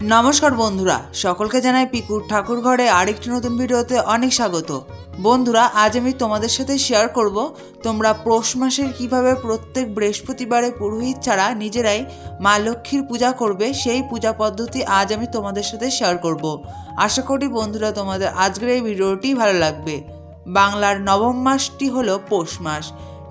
নমস্কার বন্ধুরা, সকলকে জানাই পিকুর ঠাকুর ঘরে আরেকটি নতুন ভিডিওতে অনেক স্বাগত। বন্ধুরা, আজ আমি তোমাদের সাথে শেয়ার করব তোমরা পৌষ মাসের কীভাবে প্রত্যেক বৃহস্পতিবারে পুরোহিত ছাড়া নিজেরাই মা লক্ষ্মীর পূজা করবে, সেই পূজা পদ্ধতি আজ আমি তোমাদের সাথে শেয়ার করব। আশা করি বন্ধুরা, তোমাদের আজকের এই ভিডিওটি ভালো লাগবে। বাংলার নবম মাসটি হলো পৌষ মাস।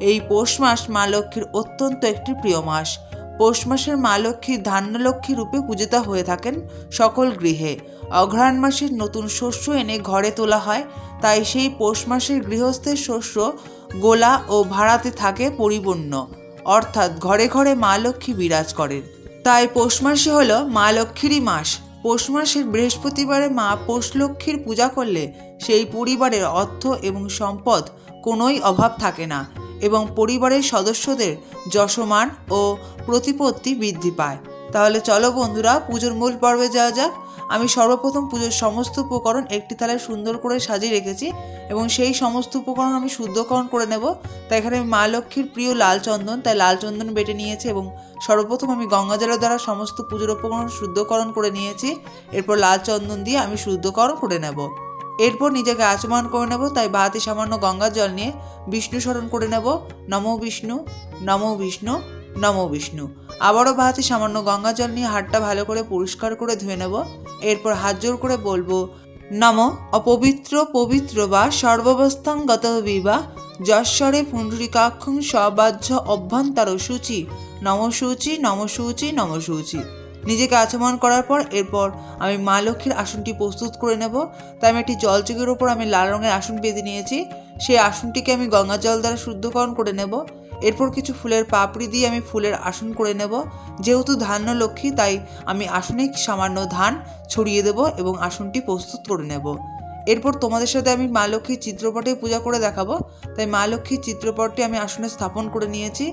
এই পৌষ মাস মা লক্ষ্মীর অত্যন্ত একটি প্রিয় মাস। পৌষ মাসের মা লক্ষ্মী ধান্যলক্ষ্মী রূপে পূজিত হয়ে থাকেন সকল গৃহে। অঘ্রাণ মাসের নতুন শস্য এনে ঘরে তোলা হয়, তাই সেই পৌষ মাসের গৃহস্থের শস্য গোলা ও ভাড়াতে থাকে পরিপূর্ণ, অর্থাৎ ঘরে ঘরে মা লক্ষ্মী বিরাজ করেন। তাই পৌষ মাসে হলো মা লক্ষ্মীরই মাস। পৌষ মাসের বৃহস্পতিবারে মা পৌষ লক্ষ্মীর পূজা করলে সেই পরিবারের অর্থ এবং সম্পদ কোনোই অভাব থাকে না। এবং পরিবারের সদস্যদের যশমান ও প্রতিপত্তি বৃদ্ধি পায়। তাহলে চলো বন্ধুরা, পুজোর মূল পর্বে যাওয়া যাক। আমি সর্বপ্রথম পুজোর সমস্ত উপকরণ একটি থালায় সুন্দর করে সাজিয়ে রেখেছি এবং সেই সমস্ত উপকরণ আমি শুদ্ধকরণ করে নেব। তাই এখানে আমি মা লক্ষ্মীর প্রিয় লাল চন্দন, তাই লাল চন্দন বেটে নিয়েছি এবং সর্বপ্রথম আমি গঙ্গা জলের দ্বারা সমস্ত পুজোর উপকরণ শুদ্ধকরণ করে নিয়েছি। এরপর লাল চন্দন দিয়ে আমি শুদ্ধকরণ করে নেব। এরপর নিজেকে আচমান করে নেব, তাই বাহাতে সামান্য গঙ্গার জল নিয়ে বিষ্ণু স্মরণ করে নেব। নমো বিষ্ণু নমো বিষ্ণু নমো বিষ্ণু। আবারও বাহাতে সামান্য গঙ্গা জল নিয়ে হাতটা ভালো করে পরিষ্কার করে ধুয়ে নেব। এরপর হাত জোর করে বলব, নম অপবিত্র পবিত্র বা সর্বাবস্থাং গত বিবা যশ্বরে পুণ্ডরিকাক্ষং সবাহ্য অভ্যন্তর সূচি। নম সূচি নম সূচি নম সূচি। নিজেকে আচমন করার পর এরপর আমি মা লক্ষ্মীর আসনটি প্রস্তুত করে নেব। তাই আমি একটি জলচকের ওপর আমি লাল রঙের আসন বেঁধে নিয়েছি। সেই আসনটিকে আমি গঙ্গা জল দ্বারা শুদ্ধকরণ করে নেব। এরপর কিছু ফুলের পাপড়ি দিয়ে আমি ফুলের আসন করে নেব। যেহেতু ধান্য লক্ষ্মী, তাই আমি আসনে সামান্য ধান ছড়িয়ে দেব এবং আসনটি প্রস্তুত করে নেব। এরপর তোমাদের সাথে আমি মা লক্ষ্মীর চিত্রপটে পূজা করে দেখাবো। তাই মা লক্ষ্মীর চিত্রপটটি আমি আসনে স্থাপন করে নিয়েছি।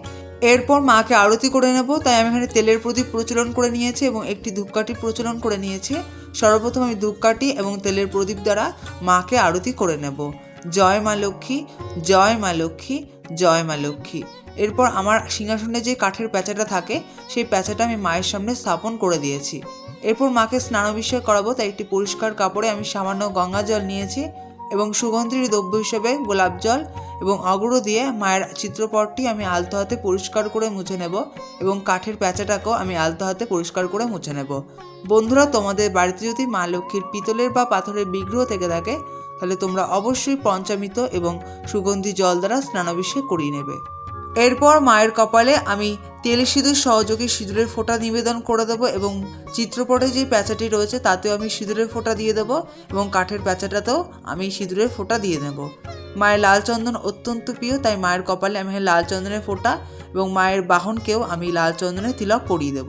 এরপর মাকে আরতি করে নেব, তাই আমি এখানে তেলের প্রদীপ প্রচলন করে নিয়েছি এবং একটি ধূপকাঠি প্রচলন করে নিয়েছি। সর্বপ্রথম আমি ধূপকাঠি এবং তেলের প্রদীপ দ্বারা মাকে আরতি করে নেব। জয় মা লক্ষ্মী, জয় মা লক্ষ্মী, জয় মা লক্ষ্মী। এরপর আমার সিংহাসনে যে কাঠের প্যাঁচাটা থাকে, সেই প্যাঁচাটা আমি মায়ের সামনে স্থাপন করে দিয়েছি। এরপর মাকে স্নানাভিষেক করাবো, তাই একটি পরিষ্কার কাপড়ে আমি সামান্য গঙ্গা জল নিয়েছি এবং সুগন্ধির দ্রব্য হিসেবে গোলাপ জল এবং অগ্র দিয়ে মায়ের চিত্রপটটি আমি আলতো হাতে পরিষ্কার করে মুছে নেব এবং কাঠের প্যাঁচাটাকেও আমি আলতো হাতে পরিষ্কার করে মুছে নেব। বন্ধুরা, তোমাদের বাড়িতে যদি মা লক্ষ্মীর পিতলের বা পাথরের বিগ্রহ থেকে থাকে, তাহলে তোমরা অবশ্যই পঞ্চামৃত এবং সুগন্ধি জল দ্বারা স্নানাভিষেক করিয়ে নেবে। এরপর মায়ের কপালে আমি তেল সিঁদুর সহযোগে সিঁদুরের ফোঁটা নিবেদন করে দেবো এবং চিত্রপটে যে প্যাঁচাটি রয়েছে তাতেও আমি সিঁদুরের ফোঁটা দিয়ে দেবো এবং কাঠের প্যাঁচাটাতেও আমি সিঁদুরের ফোঁটা দিয়ে দেব। মায়ের লাল চন্দন অত্যন্ত প্রিয়, তাই মায়ের কপালে আমি লাল চন্দনের ফোঁটা এবং মায়ের বাহনকেও আমি লাল চন্দনের তিলক পরিয়ে দেব।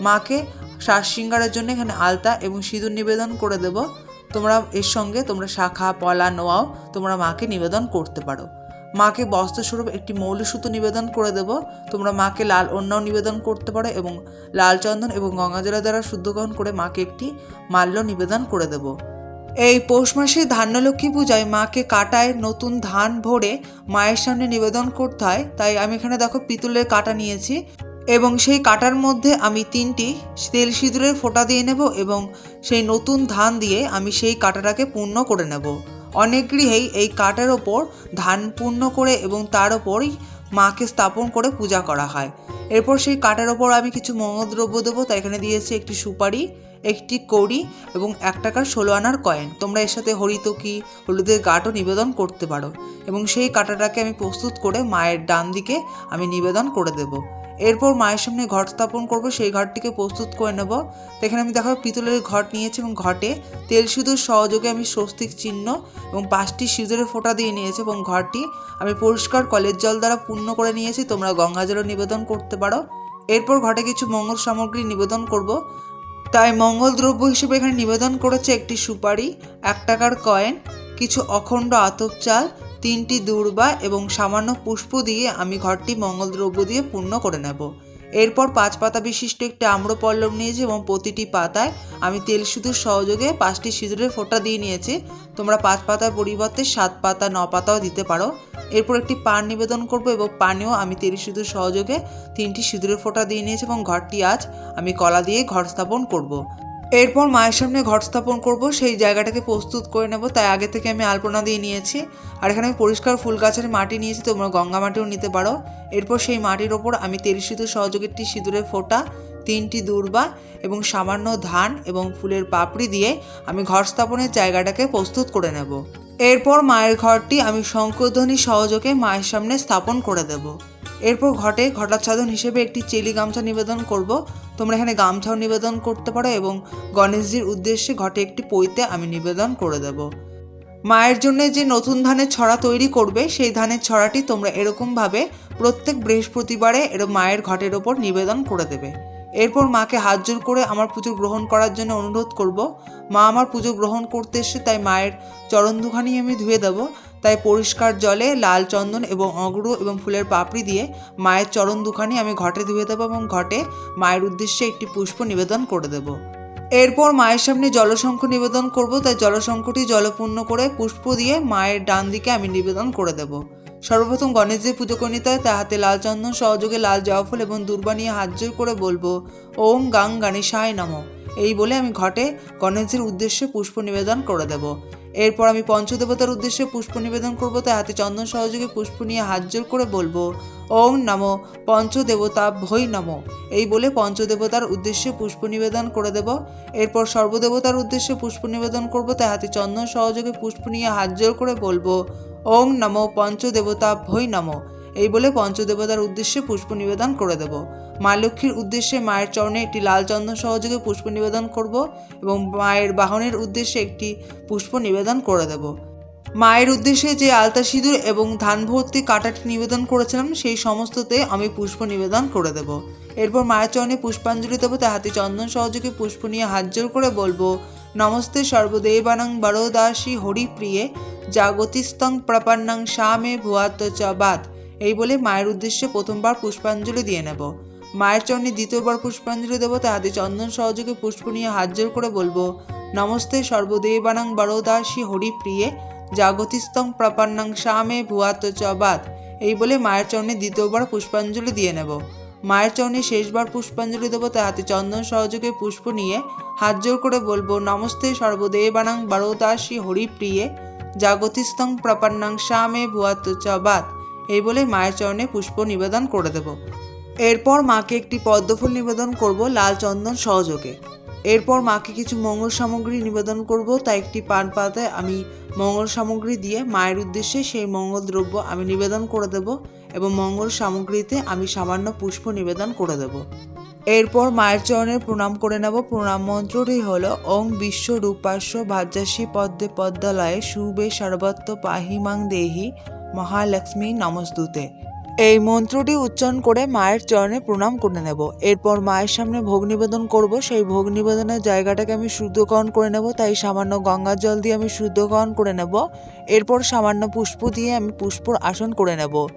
মাকে শ্বাস শৃঙ্গারের জন্য এখানে আলতা এবং সিঁদুর নিবেদন করে দেব। তোমরা এর সঙ্গে তোমরা শাখা, পলা নোয়াও তোমরা মাকে নিবেদন করতে পারো। মাকে বস্ত্রস্বরূপ একটি মৌল সুতো নিবেদন করে দেব। তোমরা মাকে লাল অন্যাও নিবেদন করতে পারো এবং লাল চন্দন এবং গঙ্গাজলা দ্বারা শুদ্ধকরণ করে মাকে একটি মাল্য নিবেদন করে দেব। এই পৌষ মাসে ধান্যলক্ষ্মী পূজায় মাকে কাটায় নতুন ধান ভরে মায়ের সামনে নিবেদন করতে হয়। তাই আমি এখানে দেখো পিতলের কাটা নিয়েছি এবং সেই কাটার মধ্যে আমি তিনটি তেল সিঁদুরের ফোঁটা দিয়ে নেব এবং সেই নতুন ধান দিয়ে আমি সেই কাটাটাকে পূর্ণ করে নেব। অনেক গৃহেই এই কাঠের ওপর ধান পূর্ণ করে এবং তার ওপরই মাকে স্থাপন করে পূজা করা হয়। এরপর সেই কাঠের ওপর আমি কিছু মঙ্গলদ্রব্য দেবো তাই এখানে দিয়েছি একটি সুপারি, একটি কড়ি এবং এক টাকার ষোলো আনার কয়েন। তোমরা এর সাথে হরিতকি, হলুদের গাঁটও নিবেদন করতে পারো। এবং সেই কাঁটাটাকে আমি প্রস্তুত করে মায়ের ডান দিকে আমি নিবেদন করে দেবো। এরপর মায়ের সামনে ঘট স্থাপন করব, সেই ঘরটিকে প্রস্তুত করে নেব। তো এখানে আমি দেখো পিতলের ঘট নিয়েছি এবং ঘটে তেল সিঁদুর সহযোগে আমি স্বস্তিক চিহ্ন এবং পাঁচটি সিঁদুরের ফোঁটা দিয়ে নিয়েছি এবং ঘরটি আমি পরিষ্কার কলের জল দ্বারা পূর্ণ করে নিয়েছি। তোমরা গঙ্গা জলও নিবেদন করতে পারো। এরপর ঘটে কিছু মঙ্গল সামগ্রী নিবেদন করব। তাই মঙ্গল দ্রব্য হিসেবে এখানে নিবেদন করেছে একটি সুপারি, এক টাকার কয়েন, কিছু অখণ্ড আতপ চাল তিনটি দূর্বা এবং সামান্য পুষ্প দিয়ে আমি ঘরটি মঙ্গলদ্রব্য দিয়ে পূর্ণ করে নেব। এরপর পাঁচ পাতা বিশিষ্ট একটি আম্রপল্লব নিয়েছি এবং প্রতিটি পাতায় আমি তেল সিঁদুর সহযোগে পাঁচটি সিঁদুরের ফোঁটা দিয়ে নিয়েছি। তোমরা পাঁচ পাতার পরিবর্তে সাত পাতা, ন পাতাও দিতে পারো। এরপর একটি পান নিবেদন করব এবং পানেও আমি তেল সিঁদুর সহযোগে তিনটি সিঁদুরের ফোঁটা দিয়ে নিয়েছি এবং ঘরটি আজ আমি কলা দিয়ে ঘর স্থাপন করব। এরপর মায়ের সামনে ঘট স্থাপন করব, সেই জায়গাটাকে প্রস্তুত করে নেব। তাই আগে থেকে আমি আলপনা দিয়ে নিয়েছি। আর এখানে আমি পরিষ্কার ফুল গাছের মাটি নিয়েছি, তোমরা গঙ্গা মাটিও নিতে পারো। এরপর সেই মাটির ওপর আমি তেল সিঁদুর সহযোগীটি সিঁদুরের ফোঁটা, তিনটি দূর্বা এবং সামান্য ধান এবং ফুলের পাপড়ি দিয়ে আমি ঘর স্থাপনের জায়গাটাকে প্রস্তুত করে নেব। এরপর মায়ের ঘরটি আমি শঙ্করধ্বনি সহযোগে মায়ের সামনে স্থাপন করে দেব। এরপর ঘটে ঘটাচ্ছাদন হিসেবে একটি চেলি গামছা নিবেদন করব। তোমরা এখানে গামছাও নিবেদন করতে পারো এবং গণেশজির উদ্দেশ্যে ঘটে একটি পৈতে আমি নিবেদন করে দেব। মায়ের জন্য যে নতুন ধানের ছড়া তৈরি করবে, সেই ধানের ছড়াটি তোমরা এরকমভাবে প্রত্যেক বৃহস্পতিবারে এরকম মায়ের ঘটের ওপর নিবেদন করে দেবে। এরপর মাকে হাত জোর করে আমার পুজো গ্রহণ করার জন্য অনুরোধ করব। মা আমার পুজো গ্রহণ করতে এসে তাই মায়ের চরণ দুখানি আমি ধুয়ে দেবো। তাই পরিষ্কার জলে লাল চন্দন এবং অগরু এবং ফুলের পাপড়ি দিয়ে মায়ের চরণ দুখানি আমি ঘটে ধুয়ে দেবো এবং ঘটে মায়ের উদ্দেশ্যে একটি পুষ্প নিবেদন করে দেবো। এরপর মায়ের সামনে জলশঙ্খ নিবেদন করব, তাই জলশঙ্খটি জলপূর্ণ করে পুষ্প দিয়ে মায়ের ডান দিকে আমি নিবেদন করে দেব। সর্বপ্রথম গণেশজির পুজো করে নিতে হয় তার হাতে লাল চন্দন, সহযোগে লাল জবা ফুল এবং দুর্বা নিয়ে হাত জোর করে বলব, ওম গাং গণেশায় নমঃ। এই বলে আমি ঘটে গণেশজির উদ্দেশ্যে পুষ্প নিবেদন করে দেব। এরপর আমি পঞ্চদেবতার উদ্দেশ্যে পুষ্প নিবেদন করব, তাই হাতে চন্দন সহযোগে পুষ্প নিয়ে হাত জোর করে বলব ওম নমো পঞ্চদেবতা ভৈ নমো। এই বলে পঞ্চদেবতার উদ্দেশ্যে পুষ্প নিবেদন করে দেব। এরপর সর্বদেবতার উদ্দেশ্যে পুষ্প নিবেদন করব, তাই হাতে চন্দন সহযোগে পুষ্প নিয়ে হাত জোর করে বলব, ওং নমো পঞ্চদেবতা ভৈ নমো। এই বলে পঞ্চদেবতার উদ্দেশ্যে পুষ্প নিবেদন করে দেব। মা লক্ষ্মীর উদ্দেশ্যে মায়ের চরণে একটি লাল চন্দন সহযোগে পুষ্প নিবেদন করব এবং মায়ের বাহনের উদ্দেশ্যে একটি পুষ্প নিবেদন করে দেব। মায়ের উদ্দেশ্যে যে আলতা সিঁদুর এবং ধান ভর্তি কাটাটি নিবেদন করেছিলাম, সেই সমস্ততে আমি পুষ্প নিবেদন করে দেব। এরপর মায়ের চরণে পুষ্পাঞ্জলি দেবো, তার হাতে চন্দন সহযোগে পুষ্প নিয়ে হাত জোর করে বলব, নমস্তে সর্বদেবানং বরদাসী হরিপ্রিয়ে জাগতিস্তং প্রপন্নং শামে ভুয়াত চ এই বলে মায়ের উদ্দেশ্যে প্রথমবার পুষ্পাঞ্জলি দিয়ে নেব। মায়ের চরণে দ্বিতীয়বার পুষ্পাঞ্জলি দেবো, তার হাতে চন্দন সহযোগে পুষ্প নিয়ে হাত জোর করে বলব, নমস্তে সর্বদেবানং বরদাসী হরিপ্রিয়ে, জাগতিস্তং প্রপন্নং শামে ভুয়াত চ বাত। এই বলে মায়ের চরণে দ্বিতীয়বার পুষ্পাঞ্জলি দিয়ে নেব। মায়ের চরণে শেষবার পুষ্পাঞ্জলি দেবো, তার হাতে চন্দন সহযোগে পুষ্প নিয়ে হাত জোর করে বলব, নমস্তে সর্বদেবানাং বরদাসী হরিপ্রিয়ে, জাগতিস্তং প্রপন্নং শামে ভুয়াত চ বাত। এই বলে মায়ের চরণে পুষ্প নিবেদন করে দেব। এরপর মাকে একটি পদ্মফুল নিবেদন করব লাল চন্দন সহযোগে। এরপর মাকে কিছু মঙ্গল সামগ্রী নিবেদন করব তাই একটি পান পাতায় আমি মঙ্গল সামগ্রী দিয়ে মায়ের উদ্দেশ্যে সেই মঙ্গল দ্রব্য আমি নিবেদন করে দেব এবং মঙ্গল সামগ্রীতে আমি সামান্য পুষ্প নিবেদন করে দেব। এরপর মায়ের চরণে প্রণাম করে নেব। প্রণাম মন্ত্রটি হল, ওং বিশ্ব রূপাস্য ভাজ্যাসী পদ্মে পদ্মালয়ে শুভে সর্বত্র পাহিমাং দেহি মহালক্ষ্মী নমস্তুতে। এই মন্ত্রটি উচ্চারণ করে মায়ের চরণে প্রণাম করে নেব। এরপর মায়ের সামনে ভোগ নিবেদন করব। সেই ভোগ নিবেদনের জায়গাটাকে আমি শুদ্ধকরণ করে নেব, তাই সামান্য গঙ্গার জল দিয়ে আমি শুদ্ধকরণ করে নেব। এরপর সামান্য পুষ্প দিয়ে আমি পুষ্পর আসন করে নেব।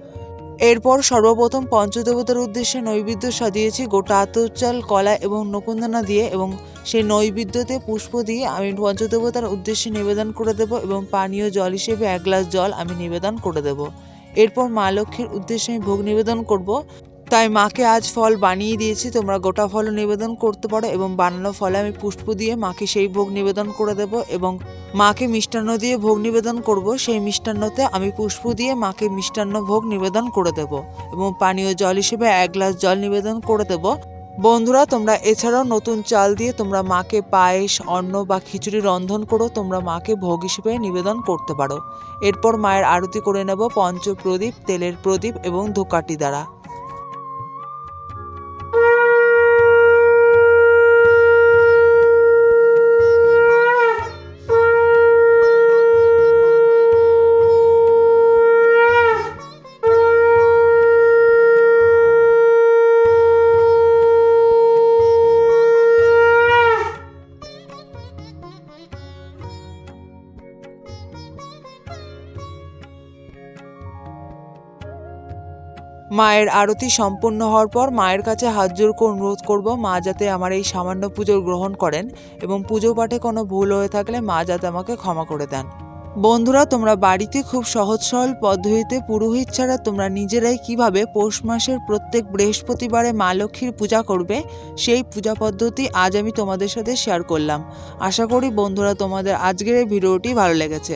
এরপর সর্বপ্রথম পঞ্চদেবতার উদ্দেশ্যে নৈবেদ্য সাজিয়েছি। গোটা আতর কলা এবং নকুন্দনা দিয়ে এবং সেই নৈবেদ্যতে পুষ্প দিয়ে আমি পঞ্চদেবতার উদ্দেশ্যে নিবেদন করে দেব এবং পানীয় জল হিসেবে এক গ্লাস জল আমি নিবেদন করে দেব। এরপর মা লক্ষ্মীর উদ্দেশ্যে আমি ভোগ নিবেদন করব। তাই মাকে আজ ফল বানিয়ে দিয়েছি, তোমরা গোটা ফল নিবেদন করতে পারো এবং বানানো ফলে আমি পুষ্প দিয়ে মাকে সেই ভোগ নিবেদন করে দেব এবং মাকে মিষ্টান্ন দিয়ে ভোগ নিবেদন করব। সেই মিষ্টান্নতে আমি পুষ্প দিয়ে মাকে মিষ্টান্ন ভোগ নিবেদন করে দেব এবং পানীয় জল হিসেবে এক গ্লাস জল নিবেদন করে দেব। বন্ধুরা, তোমরা এছাড়াও নতুন চাল দিয়ে তোমরা মাকে পায়েস, অন্ন বা খিচুড়ি রন্ধন করো, তোমরা মাকে ভোগ হিসেবে নিবেদন করতে পারো। এরপর মায়ের আরতি করে নেব পঞ্চপ্রদীপ, তেলের প্রদীপ এবং ধোকাটি দ্বারা। মায়ের আরতি সম্পূর্ণ হওয়ার পর মায়ের কাছে হাত জোর করে অনুরোধ করব, মা যাতে আমার এই সামান্য পুজো গ্রহণ করেন এবং পুজো পাঠে কোনো ভুল হয়ে থাকলে মা যাতে আমাকে ক্ষমা করে দেন। বন্ধুরা, তোমরা বাড়িতে খুব সহজ সরল পদ্ধতিতে পুরোহিত ছাড়া তোমরা নিজেরাই কীভাবে পৌষ মাসের প্রত্যেক বৃহস্পতিবারে মা লক্ষ্মীর পূজা করবে, সেই পূজা পদ্ধতি আজ আমি তোমাদের সাথে শেয়ার করলাম। আশা করি বন্ধুরা, তোমাদের আজকের এই ভিডিওটি ভালো লেগেছে।